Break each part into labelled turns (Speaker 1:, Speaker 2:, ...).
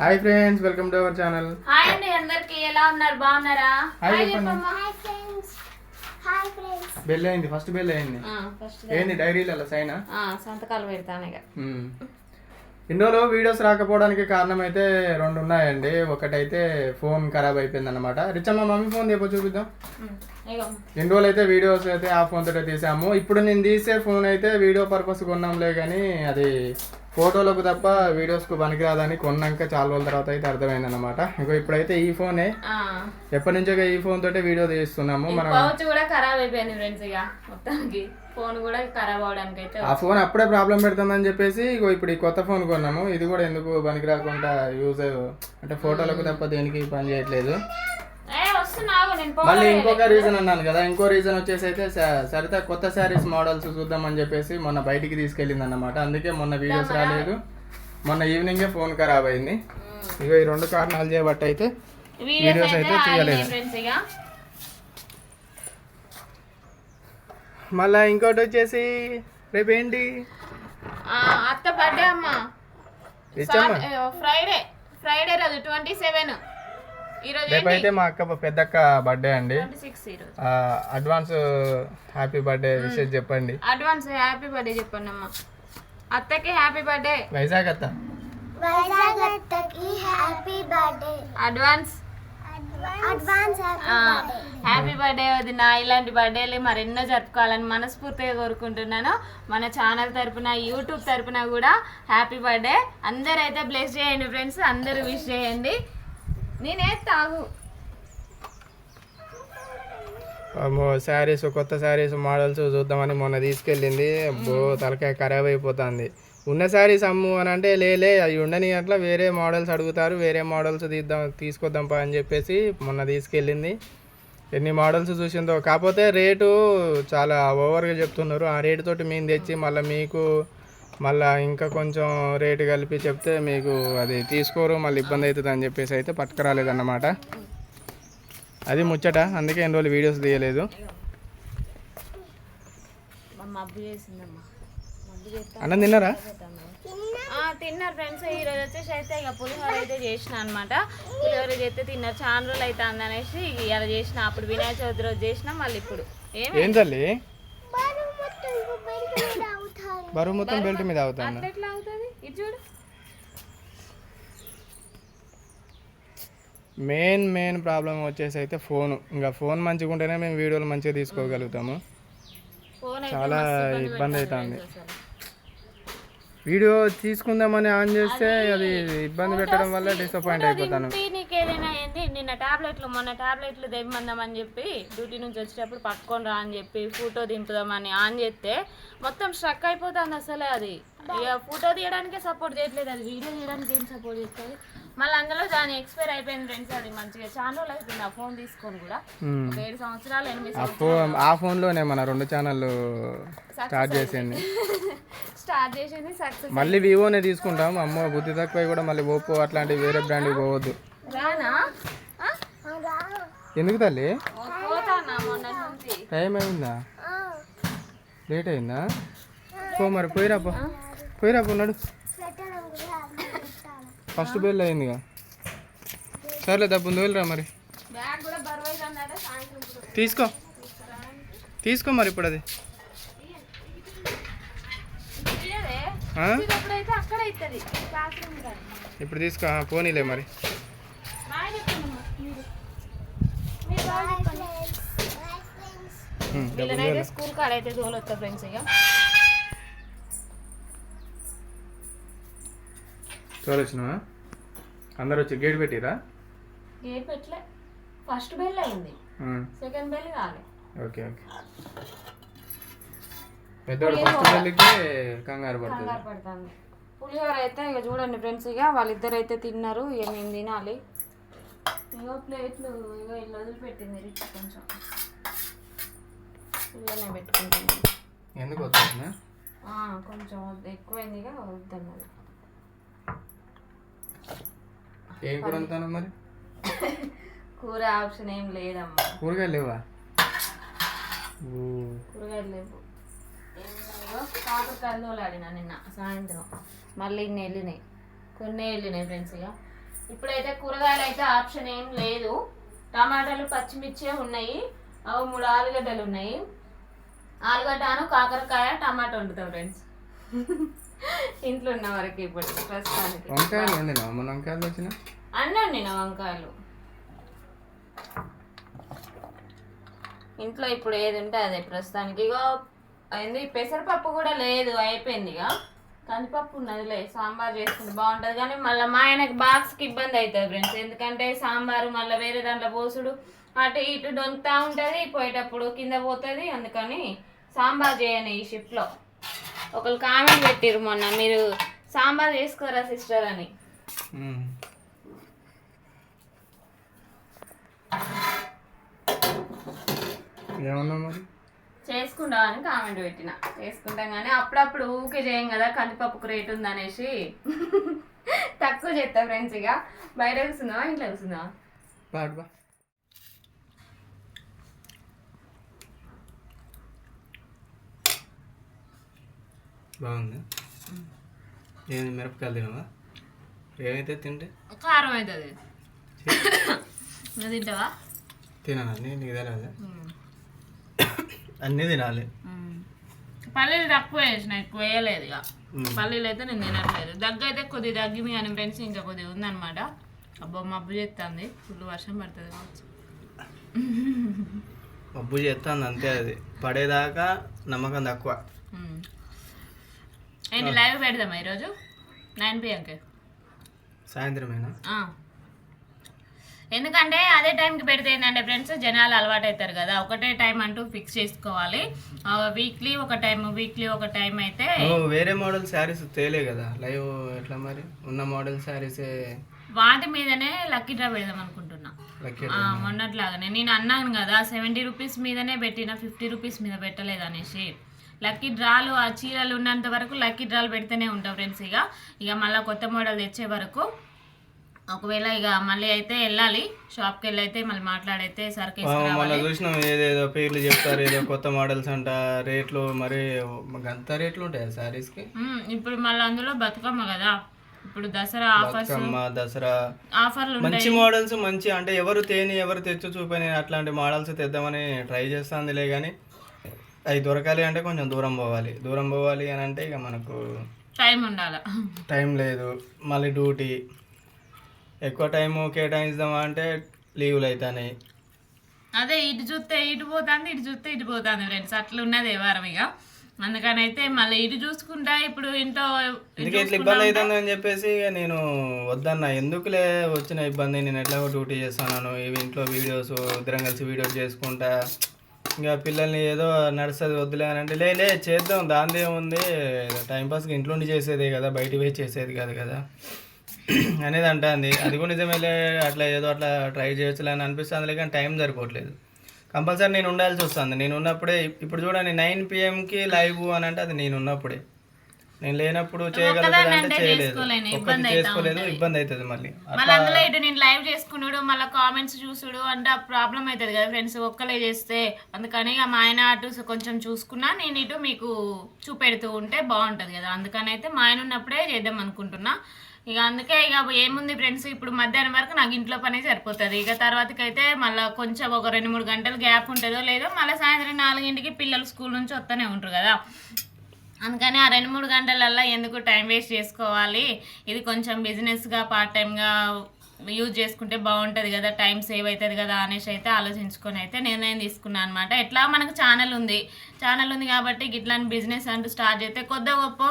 Speaker 1: Hi friends welcome to our channel.
Speaker 2: Hi అండి అందరికి ఎలా ఉన్నారు? బాగున్నారా?
Speaker 1: హాయ్
Speaker 2: హాయ్
Speaker 1: చెప్పండి.
Speaker 2: చెప్పమ్మా.
Speaker 3: Hi friends. Hi friends.
Speaker 1: Bell అయింది ఫస్ట్ బెల్ అయింది
Speaker 2: ఆ, ఫస్ట్
Speaker 1: ఏంది డైరీలలో సైనా?
Speaker 2: ఆ, సంతకాలు పెడతాను
Speaker 1: ఇందులో వీడియోస్ రాకపోవడానికి కారణం అయితే రెండు ఉన్నాయండి. ఒకటైతే ఫోన్ ఖరాబ్ అయిపోయింది అనమాట రిచమ్మ మమ్మీ ఫోన్ చెప్పు చూపిద్దాం. ఎన్ని రోజులు అయితే వీడియోస్ అయితే ఆ ఫోన్ తోటే తీసాము. ఇప్పుడు నేను తీసే ఫోన్ అయితే వీడియో పర్పస్ కొన్నాంలే కానీ అది ఫోటోలకు తప్ప వీడియోస్కు పనికిరాదని కొన్నాక చాలా రోజుల తర్వాత అయితే అర్థమైంది అనమాట ఇంకో ఇప్పుడైతే ఈ ఫోనే. ఎప్పటి నుంచో ఈ ఫోన్ తోటే వీడియో తీస్తున్నాము. మనం
Speaker 2: కూడా ఖరాబ్ అయిపోయింది ఫ్రెండ్స్ ఇక మొత్తానికి. ఫోన్ కూడా ఖరాబ్ అవడానికి అయితే
Speaker 1: ఆ ఫోన్ అప్పుడే ప్రాబ్లం పెడుతుందని చెప్పేసి ఇగో ఇప్పుడు ఈ కొత్త ఫోన్ కొన్నాము. ఇది కూడా ఎందుకు పనికి రాకుండా యూజ్ అంటే ఫోటోలకు తప్ప దేనికి పని చేయట్లేదు
Speaker 2: ఏ వస్తున్నావు నేను ఫోన్
Speaker 1: మళ్ళీ ఇంకొక రీజన్ అన్నాను కదా ఇంకో రీజన్ వచ్చేసి అయితే సరిత కొత్త శారీస్ మోడల్స్ చూద్దామని చెప్పేసి మొన్న బయటికి తీసుకెళ్ళింది అన్నమాట అందుకే మొన్న వీడియోస్ రాలేదు. మొన్న ఈవినింగే ఫోన్ ఖరాబ్ అయింది. ఇగో ఈ రెండు కారణాలు చేయబట్టి అయితే
Speaker 2: వీడియోస్ అయితే
Speaker 1: చేయలేదు.
Speaker 2: ఇక
Speaker 1: మళ్ళీ ఇంకోటి వచ్చేసి రేపు ఏంటి
Speaker 2: ఆ, అత్త బర్త్డే అమ్మా. ఫ్రైడే ఫ్రైడే రోజు ట్వంటీ సెవెన్ ఈరోజు
Speaker 1: రేపు అయితే మా అక్క పెద్దక్క బర్త్డే అండి. అడ్వాన్స్ హ్యాపీ బర్త్డే విషెస్ చెప్పండి.
Speaker 2: అడ్వాన్స్ హ్యాపీ బర్త్డే చెప్పండి అమ్మా. అత్తకి హ్యాపీ బర్త్డే
Speaker 1: వైజాగ్ అత్త.
Speaker 3: వైజాగ్ అత్తకి happy birthday
Speaker 2: advance
Speaker 3: advance happy
Speaker 2: happy birthday వదిన. ఇలాంటి బర్త్డేలు మరెన్నో జరుపుకోవాలని మనస్ఫూర్తిగా కోరుకుంటున్నాను. మన ఛానల్ తరపున యూట్యూబ్ తరపున కూడా హ్యాపీ బర్త్డే అందరూ అయితే బ్లెస్ చేయండి ఫ్రెండ్స్ అందరూ విష్ చేయండి. నేనే తాగు.
Speaker 1: శారీస్ కొత్త శారీస్ మోడల్స్ చూద్దామని మొన్న తీసుకెళ్ళింది. అబ్బో తలకాయ ఖరాబ్ అయిపోతుంది. ఉన్న శారీస్ అమ్ము అని అంటే లేలే అవి ఉండని అట్లా వేరే మోడల్స్ అడుగుతారు వేరే మోడల్స్ తీద్దాం తీసుకొద్దాం పా అని చెప్పేసి మొన్న తీసుకెళ్ళింది. ఎన్ని మోడల్స్ చూసిందో. కాకపోతే రేటు చాలా ఓవర్గా చెప్తున్నారు. ఆ రేటు తోటి మేము తెచ్చి మళ్ళీ మీకు మళ్ళీ ఇంకా కొంచెం రేటు కలిపి చెప్తే మీకు అది తీసుకోరు మళ్ళీ ఇబ్బంది అవుతుంది అని చెప్పేసి అయితే పట్టుకురాలేదన్నమాట. అది ముచ్చట అందుకే ఎన్ని రోజులు వీడియోస్ తీయలేదు. అన్నం తిన్నారా?
Speaker 2: తిన్నారు ఫ్రెండ్స్. ఈ రోజు వచ్చేసి అయితే ఇక పులిహోర అయితే చేసిన అనమాట పులిహోర చేస్తే తిన్నారు. చాలా రోజులు అయితే అనేసి ఇలా చేసిన. అప్పుడు వినాయక చవితి రోజు చేసిన మళ్ళీ ఇప్పుడు. ఏం
Speaker 1: ఏం తల్లి
Speaker 3: బరువు మొత్తం బయట కూడా అవుతారు
Speaker 1: బరువు మొత్తం బెల్ట్ మీద అవుతాను
Speaker 2: ఎట్లా అవుతుంది? ఇది చూడు.
Speaker 1: మెయిన్ మెయిన్ ప్రాబ్లం వచ్చేసి అయితే ఫోన్. ఇంకా ఫోన్ మంచిగా ఉంటేనే మేము వీడియోలు మంచిగా తీసుకోగలుగుతాము. చాలా ఇబ్బంది అవుతుంది. వీడియో తీసుకుందామని ఆన్ చేస్తే అది ఇబ్బంది పెట్టడం వల్ల డిసప్పాయింట్ అయిపోతాను.
Speaker 2: నిన్న టాబ్లెట్లు మొన్న టాబ్లెట్లు తెమ్మందామని చెప్పి డ్యూటీ నుంచి వచ్చేటప్పుడు పట్టుకొని రా అని చెప్పి ఫోటో దింపుదామని ఆన్ చేస్తే మొత్తం స్ట్రక్ అయిపోతుంది అసలే అది. ఇక ఫోటో తీయడానికే సపోర్ట్ చేయట్లేదు అది వీడియో తీయడానికి ఏం సపోర్ట్ చేస్తుంది? మళ్ళీ అందులో దాని ఎక్స్పైర్ అయిపోయింది ఫ్రెండ్స్ అది మంచిగా రోజులు అవుతుంది ఆ ఫోన్ తీసుకొని కూడా. ఏడు సంవత్సరాలు ఎనిమిది
Speaker 1: ఆ ఫోన్ ఆ ఫోన్లోనే మన రెండు ఛానళ్ళు స్టార్ట్ చేసింది.
Speaker 2: స్టార్ట్ చేసింది సక్సెస్
Speaker 1: మళ్ళీ వివోనే తీసుకుంటాం. అమ్మో బుద్ధి తక్కువ కూడా మళ్ళీ ఓపో అట్లాంటి వేరే బ్రాండ్కి పోవద్దు.
Speaker 2: రానా?
Speaker 1: ఎందుకు తల్లి? టైం అయిందా? లేట్ అయిందా? పో మరి పోయిరా పో. పోయిరా పో నడు. ఫస్ట్ బెల్ అయిందిగా. సర్లే డబ్బు వెళ్ళరా మరి. తీసుకో. తీసుకో మరి ఇప్పుడు అది. ఇప్పుడు తీసుకో పోనీలే మరి.
Speaker 2: వీళ్ళనైతే స్కూల్ కాడ అయితే తోలొస్తా ఫ్రెండ్స్ ఇక.
Speaker 1: చూడొచ్చినావా అందరు వచ్చి గేట్ పెట్టిరా?
Speaker 2: గేట్ పెట్టలే. ఫస్ట్ బెల్ అయింది. సెకండ్ బెల్ కాలే.
Speaker 1: Okay okay. పెద్దోడు ఫస్ట్ బెల్కి కంగారు పడుతుంది.
Speaker 2: పులిహోర అయితే ఇక చూడండి ఫ్రెండ్స్ ఇక. వాళ్ళిద్దరు అయితే తిన్నారు. ఇక మేము తినాలి. ఇగో ప్లేట్లు ఇగో ఇల్లు వదిలిపెట్టింది రిచ్ కొంచెం. ఇల్లనే పెట్టుకుంటుంది
Speaker 1: ఎందుకు వస్తుంది
Speaker 2: కొంచెం వద్దు- ఎక్కువైంది ఇక వద్దన్నది
Speaker 1: ఏం కూర వండుతాను మరి?
Speaker 2: కూర ఆప్షన్ ఏం లేదమ్మా.
Speaker 1: కూరగాయలు లేవా?
Speaker 2: కూరగాయలు లేవు. కాకరకాయలు తోలాడిన నిన్న సాయంత్రం. మళ్ళీ ఇన్ని వెళ్ళినాయి కొన్ని వెళ్ళినాయి ఫ్రెండ్స్ ఇక ఇప్పుడైతే కూరగాయలు అయితే ఆప్షన్ ఏం లేదు. టమాటాలు పచ్చిమిర్చే ఉన్నాయి. అవి మూడు ఆలుగడ్డలు ఉన్నాయి. ఆలుగడ్డను కాకరకాయ టమాటా వండుతాం ఫ్రెండ్స్ ఇంట్లో ఉన్న వరకు ఇప్పుడు ప్రస్తుతానికి.
Speaker 1: వంకాయలు వండినా? మన వంకాయలు వచ్చిన
Speaker 2: అన్నీ వండిన వంకాయలు. ఇంట్లో ఇప్పుడు ఏది ఉంటే అదే ప్రస్తుతానికి. ఇగో అయింది. పెసరపప్పు కూడా లేదు అయిపోయింది ఇక కందిపప్పు ఉన్నదిలే సాంబార్ చేసుకుంటే బాగుంటుంది. కానీ మళ్ళీ మా ఆయనకు బాక్స్కి ఇబ్బంది అవుతుంది ఫ్రెండ్స్. ఎందుకంటే సాంబారు మళ్ళీ వేరే దాంట్లో పోసుడు అటు ఇటు దొంకుతా ఉంటుంది పోయేటప్పుడు కింద పోతుంది. అందుకని సాంబార్ చేయను ఈ షిఫ్ట్లో. ఒకరు కామెంట్ పెట్టిరు మొన్న మీరు సాంబార్ చేసుకోరా సిస్టర్ అని.
Speaker 1: ఏమన్నా మరి?
Speaker 2: చేసుకుంటాం అని కామెంట్ పెట్టిన. చేసుకుంటాం కానీ అప్పుడప్పుడు ఊకే చేయం కదా కందిపప్పుకు రేట్ ఉందనేసి. తక్కువ చేస్తా ఫ్రెండ్స్ ఇక బయట కూర్చుందామా ఇంట్లో
Speaker 1: బా. బాగుంది? ఏంది మిరపకాయలు తినవా? ఏమైతే తింటే?
Speaker 2: కారం అవుతుంది తింటావా?
Speaker 1: తినాలని నీకు తెలియదు అన్నీ తినాలి.
Speaker 2: పల్లీలు తక్కువ వేసిన ఎక్కువ వేయలేదు ఇక. పల్లీలు అయితే నేను తినట్లేదు. దగ్గు అయితే కొద్ది తగ్గింది కానీ ఫ్రెండ్స్ ఇంకా కొద్దిగా ఉందన్నమాట. అబ్బో మబ్బు చేస్తుంది ఫుల్ వర్షం పడుతుంది కావచ్చు.
Speaker 1: మబ్బు చేస్తుంది అంతే అది. పడేదాకా నమ్మకం తక్కువ.
Speaker 2: ఏంటి లైవ్ పెడదామా ఈరోజు? నైన్ పిఎంకి
Speaker 1: సాయంత్రమేనా?
Speaker 2: ఎందుకంటే అదే టైంకి పెడితే ఏంటంటే ఫ్రెండ్స్ జనాలు అలవాటు అవుతారు కదా ఒకటే టైం అంటూ ఫిక్స్ చేసుకోవాలి. వీక్లీ ఒక టైం వీక్లీ ఒక టైం అయితే
Speaker 1: వేరే మోడల్ శారీస్ తేలే కదా లైవ్ ఎట్లా మరి? ఉన్న మోడల్ శారీసే
Speaker 2: వాటి మీదనే లక్కీ డ్రా పెడదాం అనుకుంటున్నా. మొన్నట్లాగానే నేను అన్నాను కదా సెవెంటీ రూపీస్ మీదనే పెట్టిన ఫిఫ్టీ రూపీస్ మీద పెట్టలేదు అనేసి. లక్కీ డ్రాలు ఆ చీరలు ఉన్నంత వరకు లక్కీ డ్రాలు పెడితేనే ఉంటాం ఫ్రెండ్స్ ఇక ఇక మళ్ళీ కొత్త మోడల్ తెచ్చే వరకు ఒకవేళ ఇక మళ్ళీ అయితే వెళ్ళాలి. షాప్కి వెళ్ళి అయితే మళ్ళీ మాట్లాడైతే సరుకు వేసుకురావాలి
Speaker 1: చూసినాం ఏదేదో పేర్లు చెప్తారు ఏదో కొత్త మోడల్స్ అంట రేట్లు మరి గంత రేట్లు ఉంటాయి శారీస్కి
Speaker 2: ఉమ్, ఇప్పుడు మళ్ళీ అందులో బతుకమ్మ కదా. ఇప్పుడు దసరా ఆఫర్స్
Speaker 1: దసరా.
Speaker 2: ఆఫర్లు
Speaker 1: మంచి మోడల్స్ మంచి అంటే ఎవరు తేని ఎవరు తెచ్చు చూపని అట్లాంటి మోడల్స్ తెద్దామని ట్రై చేస్తుందిలే కానీ అవి దొరకాలి అంటే కొంచెం దూరం పోవాలి. దూరం పోవాలి అని అంటే ఇక మనకు
Speaker 2: టైం ఉండాలి.
Speaker 1: టైం లేదు. మళ్ళీ డ్యూటీ. ఎక్కువ టైం కేటాయిద్దామా అంటే లీవులు అవుతాయి
Speaker 2: అదే ఇటు చూస్తే ఇటు పోతుంది ఇటు చూస్తే ఇటు పోతుంది ఫ్రెండ్స్ అట్లా ఉన్నది వారం ఇక. అందుకని అయితే మళ్ళీ ఇటు చూసుకుంటా ఇప్పుడు ఇంట్లో
Speaker 1: ఇబ్బంది అవుతుంది అని చెప్పేసి నేను వద్దన్నా. ఎందుకులే వచ్చిన ఇబ్బంది? నేను ఎట్లాగో డ్యూటీ చేస్తాను ఇవి ఇంట్లో వీడియోస్ ఇద్దరం కలిసి వీడియోస్ చేసుకుంటా. ఇంకా పిల్లల్ని ఏదో నడుస్తుంది వద్దులే అని అంటే లే లే చేద్దాం. దాందే ఉంది టైంపాస్కి ఇంట్లో ఉండి చేసేదే కదా బయట పోయి చేసేది కాదు కదా. అనేది అంటుంది. అది కూడా నిజమేలే అట్లా ఏదో అట్లా ట్రై చేయొచ్చులే అని అనిపిస్తుంది. కానీ టైం సరిపోవట్లేదు. కంపల్సరీ నేను ఉండాల్సి వస్తుంది. నేను ఉన్నప్పుడే ఇప్పుడు చూడండి నైన్ పిఎంకి లైవ్ అని అంటే అది నేను ఉన్నప్పుడే. నేను లేనప్పుడు చేయలేదు. ఒక్కటి చేసుకోలేదు ఇబ్బంది అవుతుంది మళ్ళీ.
Speaker 2: మళ్ళీ అందులో ఇటు నేను లైవ్ చేసుకున్నాడు మళ్ళీ కామెంట్స్ చూసుడు అంటే ప్రాబ్లం అవుతుంది కదా ఫ్రెండ్స్. ఒక్కలే చేస్తే అందుకని మా ఆయన అటు కొంచెం చూసుకున్నా నేను ఇటు మీకు చూపెడుతూ ఉంటే బాగుంటుంది కదా. అందుకని అయితే మా ఆయన ఉన్నప్పుడే చేద్దాం అనుకుంటున్నా. ఇక అందుకే ఇక ఏముంది ఫ్రెండ్స్? ఇప్పుడు మధ్యాహ్నం వరకు నాకు ఇంట్లో పనే సరిపోతుంది. ఇక తర్వాతకైతే అయితే మళ్ళీ కొంచెం ఒక రెండు మూడు గంటలు గ్యాప్ ఉంటుందో లేదో మళ్ళీ సాయంత్రం నాలుగింటికి పిల్లలు స్కూల్ నుంచి వస్తూనే ఉంటారు కదా. అందుకని ఆ రెండు మూడు గంటలల్లో ఎందుకు టైం వేస్ట్ చేసుకోవాలి? ఇది కొంచెం బిజినెస్గా పార్ట్ టైంగా యూజ్ చేసుకుంటే బాగుంటుంది కదా టైం సేవ్ అవుతుంది కదా అనేసి అయితే ఆలోచించుకొని అయితే నిర్ణయం తీసుకున్నాను అనమాట ఎట్లా? మనకు ఛానల్ ఉంది. ఛానల్ ఉంది కాబట్టి గిట్లాంటి బిజినెస్ అంటూ స్టార్ట్ చేస్తే కొద్ది గొప్ప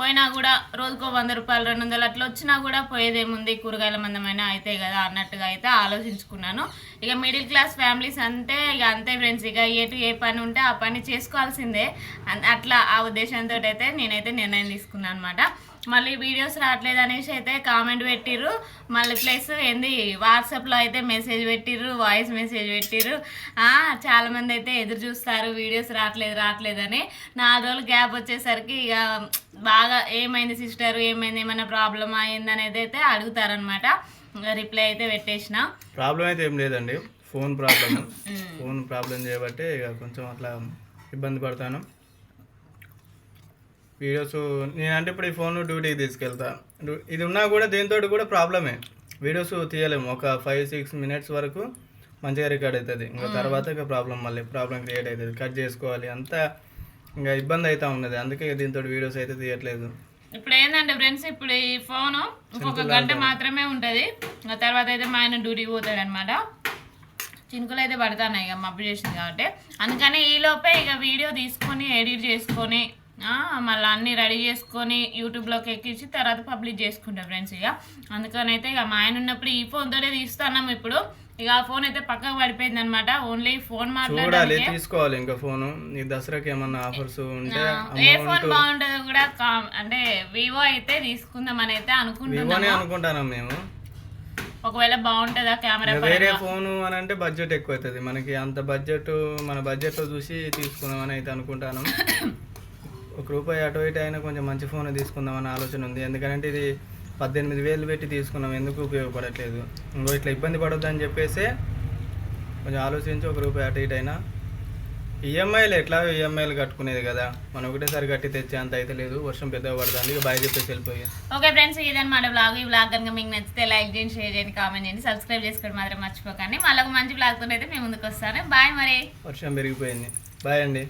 Speaker 2: పోయినా కూడా రోజుకో వంద రూపాయలు రెండు వందలు అట్లా వచ్చినా కూడా పోయేదేముంది కూరగాయల మందమైనా అయితే కదా అన్నట్టుగా అయితే ఆలోచించుకున్నాను. ఇక మిడిల్ క్లాస్ ఫ్యామిలీస్ అంటే ఇక అంతే ఫ్రెండ్స్ ఇక ఎటు ఏ పని ఉంటే ఆ పని చేసుకోవాల్సిందే. అన్- అట్లా ఆ ఉద్దేశంతో అయితే నేనైతే నిర్ణయం తీసుకున్నాను అనమాట మళ్ళీ వీడియోస్ రావట్లేదు అనేసి అయితే కామెంట్ పెట్టిర్రు. మళ్ళీ ప్లస్ ఏంది వాట్సాప్లో అయితే మెసేజ్ పెట్టిర్రు వాయిస్ మెసేజ్ పెట్టిర్రు. ఆ, చాలా మంది అయితే ఎదురు చూస్తారు వీడియోస్ రావట్లేదు రావట్లేదు అని. నాలుగు రోజులు గ్యాప్ వచ్చేసరికి ఇక బాగా ఏమైంది సిస్టర్ ఏమైంది ఏమైనా ప్రాబ్లమ్ అయింది అనేది అయితే అడుగుతారనమాట రిప్లై అయితే పెట్టేసిన.
Speaker 1: ప్రాబ్లం అయితే ఏం లేదండి. ఫోన్ ప్రాబ్లం ఫోన్ ప్రాబ్లం చేయబట్టి ఇక కొంచెం అట్లా ఇబ్బంది పడతాను. వీడియోస్ నేనంటే ఇప్పుడు ఈ ఫోన్ డ్యూటీకి తీసుకెళ్తా. ఇది ఉన్నా కూడా దీంతో కూడా ప్రాబ్లమే. వీడియోస్ తీయలేము. ఒక ఫైవ్ సిక్స్ మినిట్స్ వరకు మంచిగా రికార్డ్ అవుతుంది ఇంకా తర్వాత ఇక ప్రాబ్లం మళ్ళీ ప్రాబ్లం క్రియేట్ అవుతుంది కట్ చేసుకోవాలి. అంతా ఇంకా ఇబ్బంది అవుతా ఉన్నది. అందుకే దీంతో వీడియోస్ అయితే తీయట్లేదు.
Speaker 2: ఇప్పుడు ఏంటంటే ఫ్రెండ్స్ ఇప్పుడు ఈ ఫోన్ ఇంకొక గంట మాత్రమే ఉంటుంది. ఆ తర్వాత అయితే మా ఆయన డ్యూటీకి పోతాడు అనమాట చినుకులు అయితే పడతాయి ఇక మబ్బు చేసింది కాబట్టి. అందుకని ఈ లోపే ఇక వీడియో తీసుకొని ఎడిట్ చేసుకొని మళ్ళీ అన్నీ రెడీ చేసుకొని యూట్యూబ్లోకి ఎక్కించి తర్వాత పబ్లిష్ చేసుకుంటాం ఫ్రెండ్స్ ఇక. అందుకని అయితే ఇక మా ఆయన ఉన్నప్పుడు ఈ ఫోన్తోనే తీస్తున్నాం ఇప్పుడు. ఇక ఆ ఫోన్ అయితే పక్కకు పడిపోయింది అనమాట ఓన్లీ ఫోన్
Speaker 1: చూడాలి తీసుకోవాలి ఇంకా ఫోను. ఈ దసరాకి ఏమన్నా ఆఫర్స్ ఉంటే
Speaker 2: ఏ ఫోన్ బాగుంటుందో కూడా అంటే వివో అయితే తీసుకుందామని అయితే అనుకుంటున్నాము.
Speaker 1: వివోనే అనుకుంటున్నాం మేము.
Speaker 2: ఒకవేళ బాగుంటుందా కెమెరా
Speaker 1: వేరే ఫోను అని అంటే బడ్జెట్ ఎక్కువ అవుతుంది మనకి అంత బడ్జెట్ మన బడ్జెట్లో చూసి తీసుకుందామని అయితే అనుకుంటాను ఒక రూపాయి అటు ఇటు అయినా కొంచెం మంచి ఫోన్ తీసుకుందామని ఆలోచన ఉంది. ఎందుకంటే ఇది పద్దెనిమిది వేలు పెట్టి తీసుకున్నాం. ఎందుకు ఉపయోగపడట్లేదు? ఇంకో ఇట్లా ఇబ్బంది పడొద్దు అని చెప్పేసి కొంచెం ఆలోచించి ఒక రూపాయి అటు ఇటు అయినా ఈఎంఐలు ఎట్లా ఈఎంఐలు కట్టుకునేది కదా? మనం ఒకటేసారి కట్టి తెచ్చే అంత అయితే లేదు. వర్షం పెద్దగా పడుతుంది. ఇక బాయ్ చెప్పేసి వెళ్ళిపోయా.
Speaker 2: ఓకే ఫ్రెండ్స్ ఇదన్నమాట బ్లాగ్ ఈ బ్లాగ్ కనుక మీకు నచ్చితే లైక్ చేయండి షేర్ చేయండి కామెంట్ చేయండి. సబ్స్క్రైబ్ చేసుకోవడం మాత్రం మర్చిపోకండి. మళ్ళీ మంచి బ్లాగ్తో అయితే మేము ముందుకు వస్తాను. బాయ్ మరి.
Speaker 1: వర్షం పెరిగిపోయింది. బాయ్ అండి.